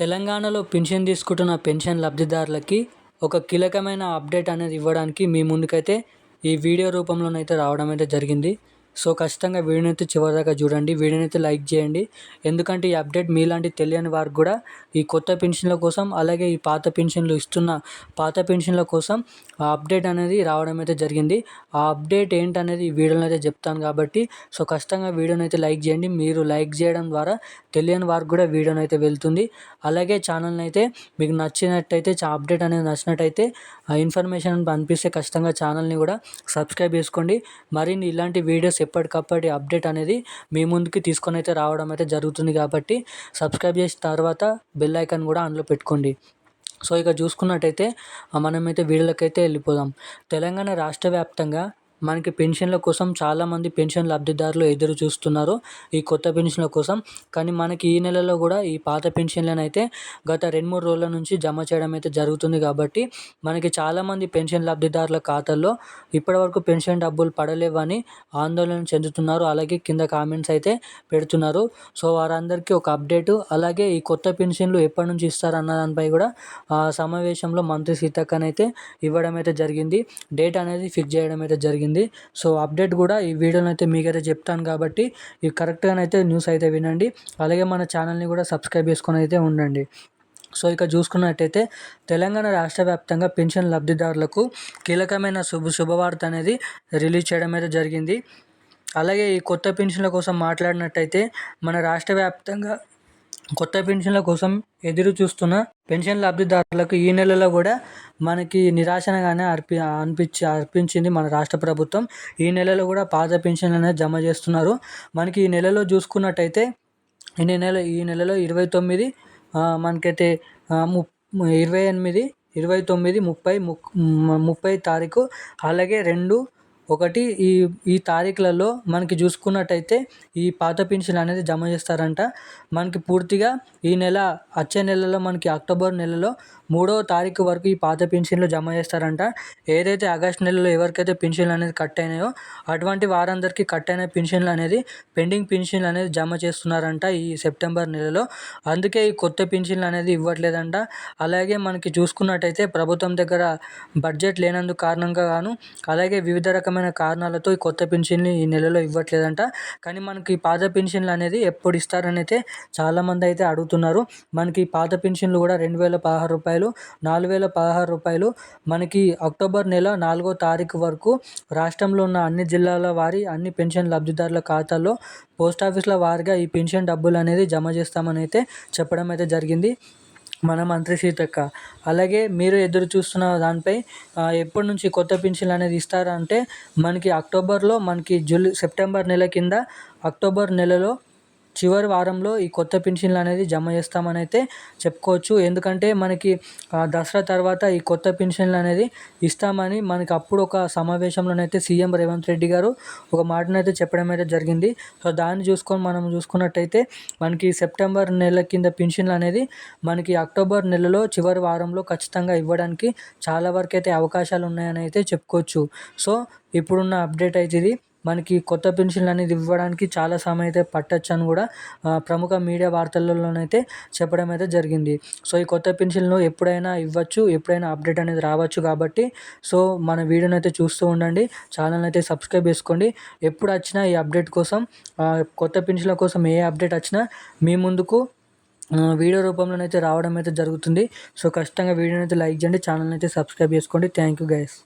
తెలంగాణలో పెన్షన్ తీసుకుంటున్న పెన్షన్ లబ్ధిదారులకి ఒక కీలకమైన అప్డేట్ అనేది ఇవ్వడానికి మీ ముందుకైతే ఈ వీడియో రూపంలోనైతే రావడం అయితే జరిగింది. సో ఖచ్చితంగా వీడియోని అయితే చివరిదాకా చూడండి. వీడియోని అయితే లైక్ చేయండి. ఎందుకంటే ఈ అప్డేట్ మీలాంటి తెలియని వారికి కూడా ఈ కొత్త పెన్షన్ల కోసం అలాగే ఈ పాత పెన్షన్లు ఇస్తున్న పాత పెన్షన్ల కోసం ఆ అప్డేట్ అనేది రావడం అయితే జరిగింది. ఆ అప్డేట్ ఏంటనేది ఈ వీడియోలో అయితే చెప్తాను కాబట్టి సో ఖచ్చితంగా వీడియోని అయితే లైక్ చేయండి. మీరు లైక్ చేయడం ద్వారా తెలియని వారికి కూడా వీడియోని అయితే వెళ్తుంది. అలాగే ఛానల్ని అయితే మీకు నచ్చినట్టయితే అప్డేట్ అనేది నచ్చినట్టయితే ఆ ఇన్ఫర్మేషన్ అనిపిస్తే ఖచ్చితంగా ఛానల్ని కూడా సబ్స్క్రైబ్ చేసుకోండి. మరిన్ని ఇలాంటి వీడియోస్ ఎప్పటికప్పటి అప్డేట్ అనేది మీ ముందుకి తీసుకొని అయితే రావడం అయితే జరుగుతుంది కాబట్టి సబ్స్క్రైబ్ చేసిన తర్వాత బెల్ ఐకాన్ కూడా అందులో పెట్టుకోండి. సో ఇక చూసుకున్నట్టయితే మనమైతే వీడియోలకైతే వెళ్ళిపోదాం. తెలంగాణ రాష్ట్ర వ్యాప్తంగా మనకి పెన్షన్ల కోసం చాలామంది పెన్షన్ లబ్ధిదారులు ఎదురు చూస్తున్నారు ఈ కొత్త పెన్షన్ల కోసం. కానీ మనకి ఈ నెలలో కూడా ఈ పాత పెన్షన్లను అయితే గత రెండు మూడు రోజుల నుంచి జమ చేయడం అయితే జరుగుతుంది కాబట్టి మనకి చాలామంది పెన్షన్ లబ్ధిదారుల ఖాతాల్లో ఇప్పటివరకు పెన్షన్ డబ్బులు పడలేవని ఆందోళన చెందుతున్నారు. అలాగే కింద కామెంట్స్ అయితే పెడుతున్నారు. సో వారందరికీ ఒక అప్డేటు. అలాగే ఈ కొత్త పెన్షన్లు ఎప్పటి నుంచి ఇస్తారన్న దానిపై కూడా ఆ సమావేశంలో మంత్రి సీతక్కనైతే ఇవ్వడం అయితే జరిగింది. డేట్ అనేది ఫిక్స్ చేయడం అయితే జరిగింది. జరిగింది. సో అప్డేట్ కూడా ఈ వీడియోలో అయితే మీకైతే చెప్తాను కాబట్టి ఈ కరెక్ట్గానైతే న్యూస్ అయితే వినండి. అలాగే మన ఛానల్ని కూడా సబ్స్క్రైబ్ చేసుకొని అయితే ఉండండి. సో ఇక చూసుకున్నట్టయితే తెలంగాణ రాష్ట్ర వ్యాప్తంగా పెన్షన్ లబ్ధిదారులకు కీలకమైన శుభ శుభవార్త అనేది రిలీజ్ చేయడం అయితే జరిగింది. అలాగే ఈ కొత్త పెన్షన్ల కోసం మాట్లాడినట్టయితే మన రాష్ట్ర వ్యాప్తంగా కొత్త పెన్షన్ల కోసం ఎదురు చూస్తున్న పెన్షన్ లబ్ధిదారులకు ఈ నెలలో కూడా మనకి నిరాశనగానే అర్పి అనిపించి అర్పించింది మన రాష్ట్ర ప్రభుత్వం. ఈ నెలలో కూడా పాత పెన్షన్లు అనేది జమ చేస్తున్నారు. మనకి ఈ నెలలో చూసుకున్నట్టయితే ఈ నెల ఈ నెలలో ఇరవై తొమ్మిది మనకైతే ము ఇరవై ఎనిమిది ఇరవై తొమ్మిది ముప్పై ముప్పై తారీఖు అలాగే రెండు ఒకటి ఈ ఈ తారీఖులలో మనకి చూసుకున్నట్టయితే ఈ పాత పెన్షన్ అనేది జమ చేస్తారంట. మనకి పూర్తిగా ఈ నెల వచ్చే నెలలో మనకి అక్టోబర్ నెలలో మూడవ తారీఖు వరకు ఈ పాత పెన్షన్లు జమ చేస్తారంట. ఏదైతే ఆగస్ట్ నెలలో ఎవరికైతే పెన్షన్లు అనేది కట్ అయినాయో అటువంటి వారందరికీ కట్ అయిన పెన్షన్లు అనేది పెండింగ్ పెన్షన్లు అనేది జమ చేస్తున్నారంట ఈ సెప్టెంబర్ నెలలో. అందుకే ఈ కొత్త పెన్షన్లు అనేది ఇవ్వట్లేదంట. అలాగే మనకి చూసుకున్నట్టయితే ప్రభుత్వం దగ్గర బడ్జెట్ లేనందు కారణంగా గాను అలాగే వివిధ రకమైన కారణాలతో ఈ కొత్త పెన్షన్ని ఈ నెలలో ఇవ్వట్లేదంట. కానీ మనకి పాత పెన్షన్లు అనేది ఎప్పుడు ఇస్తారని అయితే చాలామంది అయితే అడుగుతున్నారు. మనకి పాత పెన్షన్లు కూడా రెండు వేల పదహారు రూపాయలు రూపాయలు నాలుగు వేల పదహారు రూపాయలు. మనకి అక్టోబర్ నెల నాలుగో తారీఖు వరకు రాష్ట్రంలో ఉన్న అన్ని జిల్లాల వారి అన్ని పెన్షన్ లబ్ధిదారుల ఖాతాల్లో పోస్ట్ ఆఫీస్ల వారిగా ఈ పెన్షన్ డబ్బులు అనేది జమ చేస్తామని అయితే చెప్పడం అయితే జరిగింది. మన మంత్రి సీతక్క. అలాగే మీరు ఎదురు చూస్తున్న దానిపై ఎప్పటి నుంచి కొత్త పెన్షన్ అనేది ఇస్తారంటే మనకి అక్టోబర్లో మనకి జూలై సెప్టెంబర్ నెల కింద అక్టోబర్ నెలలో చివరి వారంలో ఈ కొత్త పెన్షన్లు అనేది జమ చేస్తామని అయితే చెప్పుకోవచ్చు. ఎందుకంటే మనకి దసరా తర్వాత ఈ కొత్త పెన్షన్లు అనేది ఇస్తామని మనకి అప్పుడు ఒక సమావేశంలోనైతే సీఎం రేవంత్ రెడ్డి గారు ఒక మాటనైతే చెప్పడం అయితే జరిగింది. సో దాన్ని చూసుకొని మనం చూసుకున్నట్టయితే మనకి సెప్టెంబర్ నెల కింద పెన్షన్లు అనేది మనకి అక్టోబర్ నెలలో చివరి వారంలో ఖచ్చితంగా ఇవ్వడానికి చాలా వరకు అయితే అవకాశాలు ఉన్నాయని అయితే చెప్పుకోవచ్చు. సో ఇప్పుడున్న అప్డేట్ అయితే ఇది. మనకి కొత్త పెన్షన్లు అనేది ఇవ్వడానికి చాలా సమయం అయితే పట్టచ్చు అని కూడా ప్రముఖ మీడియా వార్తలలోనైతే చెప్పడం అయితే జరిగింది. సో ఈ కొత్త పెన్షన్లు ఎప్పుడైనా ఇవ్వచ్చు ఎప్పుడైనా అప్డేట్ అనేది రావచ్చు కాబట్టి సో మన వీడియోని అయితే చూస్తూ ఉండండి. ఛానల్ అయితే సబ్స్క్రైబ్ చేసుకోండి. ఎప్పుడు వచ్చినా ఈ అప్డేట్ కోసం కొత్త పెన్షన్ల కోసం ఏ అప్డేట్ వచ్చినా మీ ముందుకు వీడియో రూపంలోనైతే రావడం అయితే జరుగుతుంది. సో ఖచ్చితంగా వీడియోని అయితే లైక్ చేయండి ఛానల్ని అయితే సబ్స్క్రైబ్ చేసుకోండి. Thank you guys.